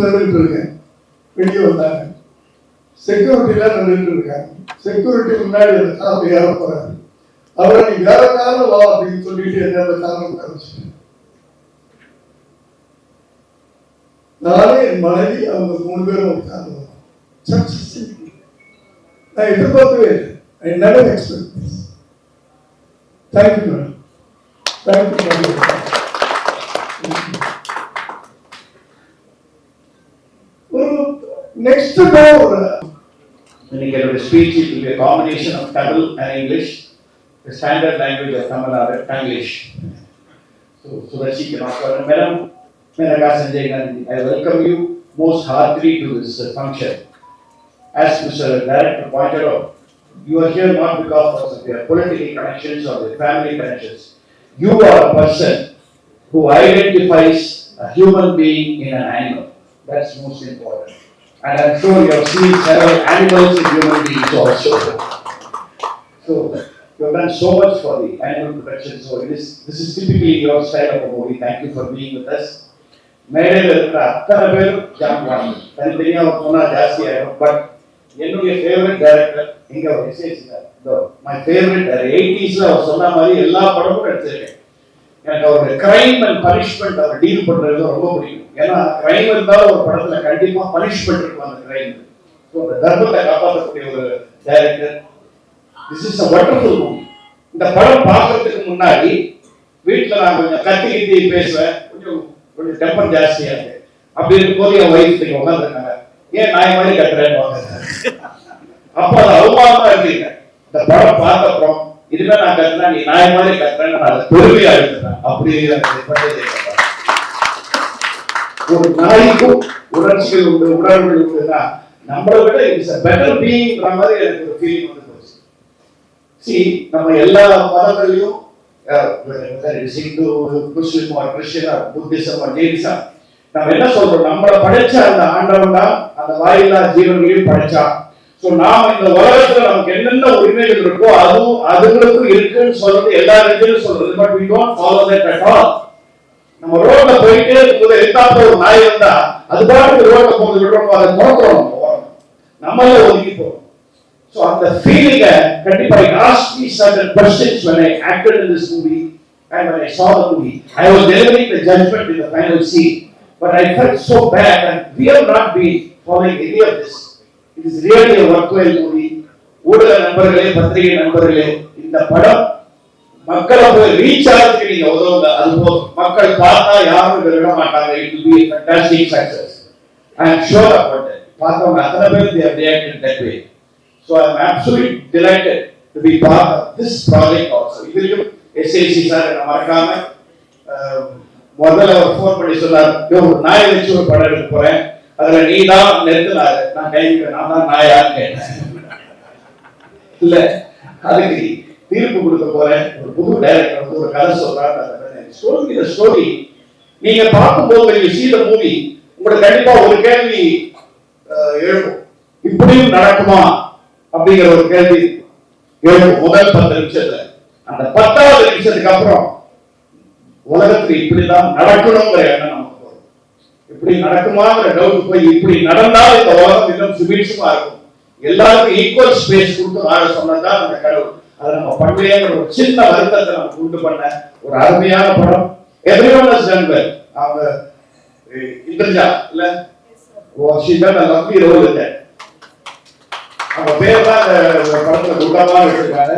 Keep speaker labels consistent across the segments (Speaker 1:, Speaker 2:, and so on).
Speaker 1: நின்றுட்டு இருக்கேன். வெளியே வந்தாங்க. செக்யூரிட்டிலாம் நின்றுட்டு இருக்காங்க செக்யூரிட்டி முன்னாடி அந்த ஏற போறாரு. அவரை நீ வேற காலம் வா அப்படின்னு சொல்லிட்டு என்ன அந்த காலம் உட்காந்துச்சு நானே என் மனைவி அவங்க மூணு பேரும் உட்கார்ந்து நான் எதிர்பார்க்கவே I never expect thank you madam thank you madam Next door.
Speaker 2: when he gives a speech, it will be a combination of Tamil and English, the standard language of Tamil are English. So, so that she can offer. Madam, Menaka I welcome you most heartily to this uh, function. As Mr. Director pointed out, you are here not because of your political connections or your family connections. You are a person who identifies a human being in an animal. That's most important. And I'm sure you have seen several animals and human beings also. So, you have done so much for the animal protection, so it is, this is typically your style of a movie, thank you for being with us. மேடையில் இருக்கிற அத்தனை பேரும் jam பண்ணி தனித்தனியாக போனால் ஜாஸ்தி ஆயிடும் but என்னுடைய ஃபேவரட் டைரக்டர் இங்கே ஒரு எஸ்ஏசி மை ஃபேவரட் எயிட்டிஸில் அவர் சொன்ன மாதிரி எல்லா படமும் எடுத்திருக்கேன் எனக்கு அவருடைய கிரைம் அண்ட் பனிஷ்மெண்ட் அவர் டீல் பண்றது ரொம்ப பிடிக்கும். ஏன்னா கிரைம் இருந்தாலும் ஒரு படத்துல கண்டிப்பா பனிஷ்மெண்ட் இருக்கும் அந்த கிரைம் தர்மத்தை காப்பாற்றக்கூடிய ஒரு director this is a wonderful movie இந்த படம் பார்க்கறதுக்கு முன்னாடி வீட்டில் நான் கொஞ்சம் கத்தி கத்தி பேசுவேன். கொஞ்சம் கொஞ்சம் டெம்பர் ஜாஸ்தியா இருக்கு. அப்படி இருக்கும்போது என் ஒய்ஃப் நீங்க உட்காந்துருக்காங்க ஏன் நாய் மாதிரி கட்டுறேன்னு வாங்க அப்போ அது அவமானமா இருக்கீங்க இந்த படம் பார்த்த அப்புறம் இனிமே நான் கத்துனா நீ நாய் மாதிரி கத்துறேன்னு நான் அதை பெருமையா எடுத்துட்டேன். அப்படி ஒரு நாய்க்கும் உணர்ச்சிகள் உண்டு உணர்வுகள் உண்டுன்னா நம்மளை விட இட்ஸ் பெட்டர் பீயிங்ற மாதிரி எனக்கு ஒரு ஃபீலிங் வந்து போச்சு. சி நம்ம எல்லா மதங்களையும் Hindu Muslim or Christian Buddhism or Jainism நம்ம என்ன சொல்றோம்? நம்மளை படைச்ச அந்த ஆண்டவன் தான் அந்த வாயில்லா ஜீவன்களையும் படைச்சான். நாம இந்த உலகத்துல நமக்கு என்னென்ன உரிமைகள் இருக்கோ அதுவும் அதுகளுக்கும் இருக்குன்னு சொல்றது எல்லா இடத்துலயும் சொல்றது but we don't follow that at all நம்ம ரோட்ல போயிட்டே இருக்கும்போது எத்தாப்புல ஒரு நாய் இருந்தா அது பாட்டுக்கு ரோட்ல போகுது விடுறோம் அதை நோக்கிறோம் நம்ம நம்மள ஒதுக்கி போறோம் ஸோ அந்த ஃபீலிங்க கண்டிப்பா ask me certain questions when I acted in this movie and when I saw the movie I was delivering the judgment in the final scene but I felt so bad and we have not been following any of this It is really a worthwhile ஊடக நண்பர்களே பத்திரிகை நண்பர்களே இந்த படம் மக்களை போய் reach ஆகிறதுக்கு நீங்க உதவுங்க. அது போதும் மக்கள் பார்த்தா யாரும் விட மாட்டாங்க. It will be a fantastic success. I am sure about பார்த்தவங்க அத்தனை பேர் they react in that way so I am absolute delighted to be part of this project also இதுலயும் எஸ்ஐசி சார் என்ன மறக்காம முதல்ல ஃபோன் பண்ணி சொன்னார் "யோ, ஒரு நாயை வச்சு ஒரு படம் எடுக்க போறேன். அதுல நீ தான் நிறுத்தினாரு நான் கைவிட நான் தான் நாயான்னு கேட்டேன். இல்ல அதுக்கு தீர்ப்பு கொடுக்க போறேன். ஒரு புது டைரக்டர் வந்து ஒரு கதை சொல்றாரு. ஸ்டோரி இந்த ஸ்டோரி நீங்க பார்க்கும்போது நீங்க see the மூவி உங்களுக்கு கண்டிப்பா ஒரு கேள்வி அஹ், இப்படியும் நடக்குமா? அப்படிங்கிற ஒரு கேள்வி எழுப்பும் முதல் பத்து நிமிஷத்துல. அந்த பத்தாவது நிமிஷத்துக்கு அப்புறம் உலகத்துல இப்படிதான் நடக்கணுங்கிற எண்ணம் இப்படி நடக்குமாங்கிற டவுட் போய் இப்படி நடந்தால் இந்த உலகம் இன்னும் சுபீட்சமா இருக்கும். எல்லாருக்கும் ஈக்குவல் ஸ்பேஸ் கொடுத்து வாழ சொன்னதுதான் அந்த கடவுள். அதை நம்ம பண்ணலையேங்கிற ஒரு சின்ன வருத்தத்தை நமக்கு உண்டு பண்ண ஒரு அருமையான படம். Everyone is done well அவங்க இந்திரஜா இல்ல? ஓ she done role in that. அவங்க பேர் தான் அந்த படத்துல குண்டமா வச்சிருக்காங்க.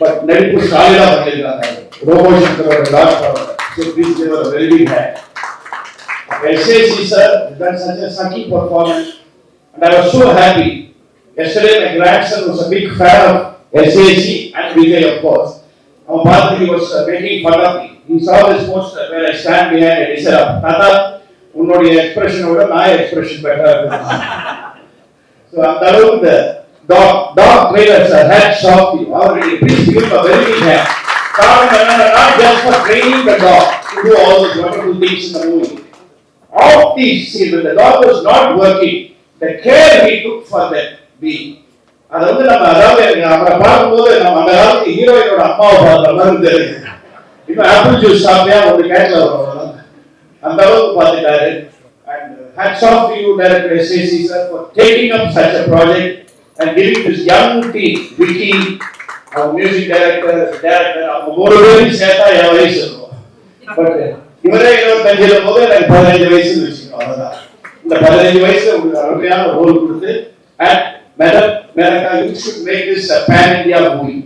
Speaker 2: பட் நடிப்பு சாலிடா பண்ணிருக்காங்க ரோபோ சங்கரோட லாஸ்ட் படம். So please give a hand SAC sir, that's such a sucky performance. And I was so happy. Yesterday my grandson was a big fan of SAC and Vijay of course. Our father he was uh, making fun of me. He saw this poster where I stand behind it. He said, Tata, உன்னுடைய எக்ஸ்பிரஷனோட நான் expression பெட்டரா இருக்கு so அந்த அளவுக்கு இந்த dog dog trainers hats off you already please give a very big hand காரணம் என்னன்னா not just for training the dog to to all the wonderful things in the movie of these, see, when the dog was not working, the care he took for that being. அது வந்து நம்ம அதாவது அவரை பார்க்கும்போது நம்ம அந்த காலத்து ஹீரோயினோட அம்மாவை பார்த்த மாதிரி தெரியுது இன்னும் ஆப்பிள் ஜூஸ் சாப்பிட்டா ஒரு கேட்ல வரும் அந்த அளவுக்கு பார்த்துட்டாரு and hats off to you, Director SAC sir, for taking up such a project and giving this young team, Vicky, our music director, director, அவங்க மூணு பேரும் சேர்த்தா என் வயசு இருக்கும். But இவரே இருபத்தஞ்சுல போது எனக்கு பதினஞ்சு வயசுன்னு வச்சுக்கணும் அவ்வளவுதான். இந்த பதினஞ்சு வயசுல உங்களுக்கு அருமையான ரோல் கொடுத்து and madam, Maneka, you should make this a pan India movie.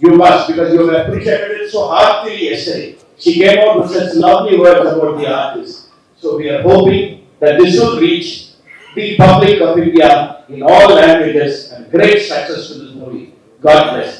Speaker 2: You must because you have appreciated it so heartily yesterday. She came out with such lovely words about the artist. So we are hoping that this will reach the public of India in all languages and great success to this movie. God bless.